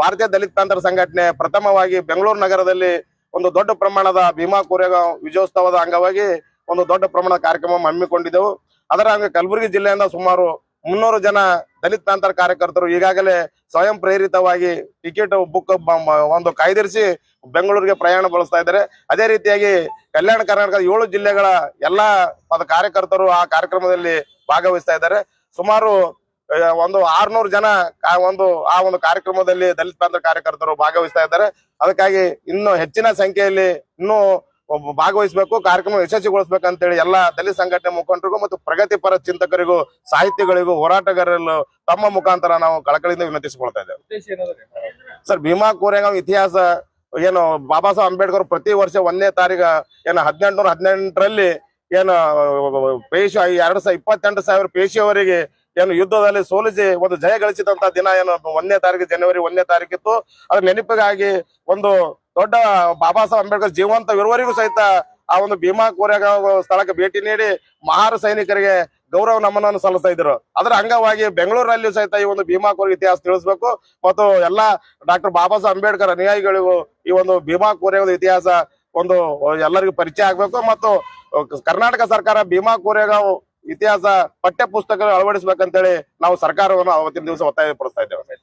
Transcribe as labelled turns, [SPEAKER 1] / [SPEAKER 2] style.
[SPEAKER 1] ಭಾರತೀಯ ದಲಿತ ಪಂಥರ ಸಂಘಟನೆ ಪ್ರಥಮವಾಗಿ ಬೆಂಗಳೂರು ನಗರದಲ್ಲಿ ಒಂದು ದೊಡ್ಡ ಪ್ರಮಾಣದ ಭೀಮಾ ಕೋರೆಗಾಂವ್ ವಿಜಯೋತ್ಸವದ ಅಂಗವಾಗಿ ಒಂದು ದೊಡ್ಡ ಪ್ರಮಾಣದ ಕಾರ್ಯಕ್ರಮ ಹಮ್ಮಿಕೊಂಡಿದ್ದೆವು. ಅದರ ಅಂಗ ಕಲಬುರಗಿ ಜಿಲ್ಲೆಯಿಂದ ಸುಮಾರು ಮುನ್ನೂರು ಜನ ದಲಿತ ಪಂಥರ ಕಾರ್ಯಕರ್ತರು ಈಗಾಗಲೇ ಸ್ವಯಂ ಪ್ರೇರಿತವಾಗಿ ಟಿಕೆಟ್ ಬುಕ್ ಒಂದು ಕಾಯ್ದಿರಿಸಿ ಬೆಂಗಳೂರಿಗೆ ಪ್ರಯಾಣ ಬಳಸ್ತಾ ಇದ್ದಾರೆ. ಅದೇ ರೀತಿಯಾಗಿ ಕಲ್ಯಾಣ ಕರ್ನಾಟಕದ ಏಳು ಜಿಲ್ಲೆಗಳ ಎಲ್ಲಾ ಕಾರ್ಯಕರ್ತರು ಆ ಕಾರ್ಯಕ್ರಮದಲ್ಲಿ ಭಾಗವಹಿಸ್ತಾ ಇದ್ದಾರೆ. ಸುಮಾರು ಒಂದು ಆರ್ನೂರು ಜನ ಒಂದು ಆ ಒಂದು ಕಾರ್ಯಕ್ರಮದಲ್ಲಿ ದಲಿತ ಬಾಂಧವ ಕಾರ್ಯಕರ್ತರು ಭಾಗವಹಿಸ್ತಾ ಇದ್ದಾರೆ. ಅದಕ್ಕಾಗಿ ಇನ್ನು ಹೆಚ್ಚಿನ ಸಂಖ್ಯೆಯಲ್ಲಿ ಇನ್ನೂ ಭಾಗವಹಿಸಬೇಕು ಕಾರ್ಯಕ್ರಮ ಯಶಸ್ವಿಗೊಳಿಸ್ಬೇಕಂತೇಳಿ ಎಲ್ಲಾ ದಲಿತ ಸಂಘಟನೆ ಮುಖಂಡರಿಗೂ ಮತ್ತು ಪ್ರಗತಿಪರ ಚಿಂತಕರಿಗೂ ಸಾಹಿತಿಗಳಿಗೂ ಹೋರಾಟಗಾರರು ತಮ್ಮ ಮುಖಾಂತರ ನಾವು ಕಳಕಳಿಯಿಂದ ವಿನಂತಿಸಿಕೊಳ್ತಾ ಇದ್ದೇವೆ. ಸರ್ ಭೀಮಾ ಕೋರೆಗಾಂವ್ ಇತಿಹಾಸ ಏನು ಬಾಬಾ ಸಾಹೇಬ್ ಅಂಬೇಡ್ಕರ್ ಪ್ರತಿ ವರ್ಷ ಒಂದನೇ ತಾರೀಕು ಏನು ಹದಿನೆಂಟುನೂರ ಹದಿನೆಂಟರಲ್ಲಿ ಏನು ಪೇಶಿ ಎರಡು ಸಾವಿರ ಇಪ್ಪತ್ತೆಂಟು ಸಾವಿರ ಪೇಶಿಯವರಿಗೆ ಏನು ಯುದ್ಧದಲ್ಲಿ ಸೋಲಿಸಿ ಒಂದು ಜಯ ಗಳಿಸಿದಂತ ದಿನ ಏನು ಒಂದನೇ ತಾರೀಕು ಜನವರಿ ಒಂದನೇ ತಾರೀಕಿತ್ತು. ಅದ್ರ ನೆನಪಿಗಾಗಿ ಒಂದು ದೊಡ್ಡ ಬಾಬಾ ಸಾಹೇಬ್ ಅಂಬೇಡ್ಕರ್ ಜೀವಂತ ಇರುವವರಿಗೂ ಸಹಿತ ಆ ಒಂದು ಭೀಮಾ ಕೋರ್ಯಾಗ ಸ್ಥಳಕ್ಕೆ ಭೇಟಿ ನೀಡಿ ಮಹಾರ ಸೈನಿಕರಿಗೆ ಗೌರವ ನಮನವನ್ನು ಸಲ್ಲಿಸ್ತಾ ಇದ್ರು ಅದರ ಅಂಗವಾಗಿ ಬೆಂಗಳೂರಲ್ಲಿಯೂ ಸಹಿತ ಈ ಒಂದು ಭೀಮಾ ಕೋರಿ ಇತಿಹಾಸ ತಿಳಿಸ್ಬೇಕು. ಮತ್ತು ಎಲ್ಲಾ ಡಾಕ್ಟರ್ ಬಾಬಾ ಸಾಹೇಬ್ ಅಂಬೇಡ್ಕರ್ ಅನುಯಾಯಿಗಳಿಗೂ ಈ ಒಂದು ಭೀಮಾ ಕೋರೆಗಾಂವ್ ಇತಿಹಾಸ ಒಂದು ಎಲ್ಲರಿಗೂ ಪರಿಚಯ ಆಗ್ಬೇಕು. ಮತ್ತು ಕರ್ನಾಟಕ ಸರ್ಕಾರ ಭೀಮಾ ಕೋರೆಗಾಂವ್ ಇತಿಹಾಸ ಪಠ್ಯ ಪುಸ್ತಕ ಅಳವಡಿಸಬೇಕಂತೇಳಿ ನಾವು ಸರ್ಕಾರವನ್ನು ಅವತ್ತಿನ ದಿವಸ ಒತ್ತಾಯ ಪಡಿಸ್ತಾ ಇದ್ದೇವೆ.